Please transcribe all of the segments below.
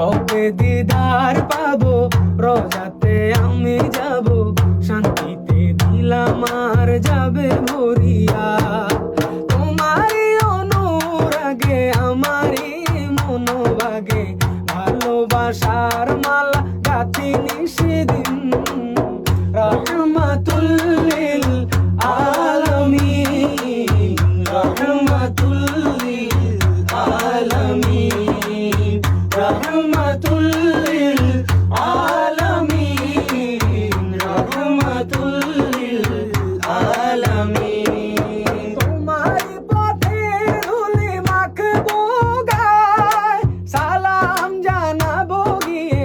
কবে দিদার পাবো, রোজাতে আমি যাব, শান্তিতে দিলাম আর যাবে ভরিয়া। তোমারই অনুরাগে আমারই মনোভাগে, ভালোবাসার মালা গাথিনি সেদিন রহমাতুল্লিল আলামিন রহমাতুল্লিল রহমাতুল্লিল তোমার পথে ধুলি সালাম জানাব গিয়ে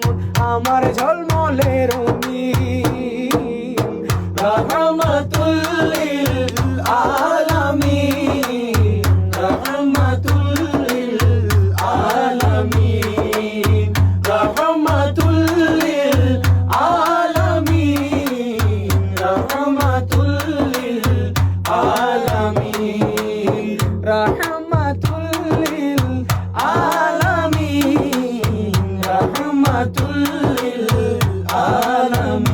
মন আমার ঝলমলে রঙি রহমতুল্লিল আলামিন রহমতুল্লিল আলামিন ஆலமில்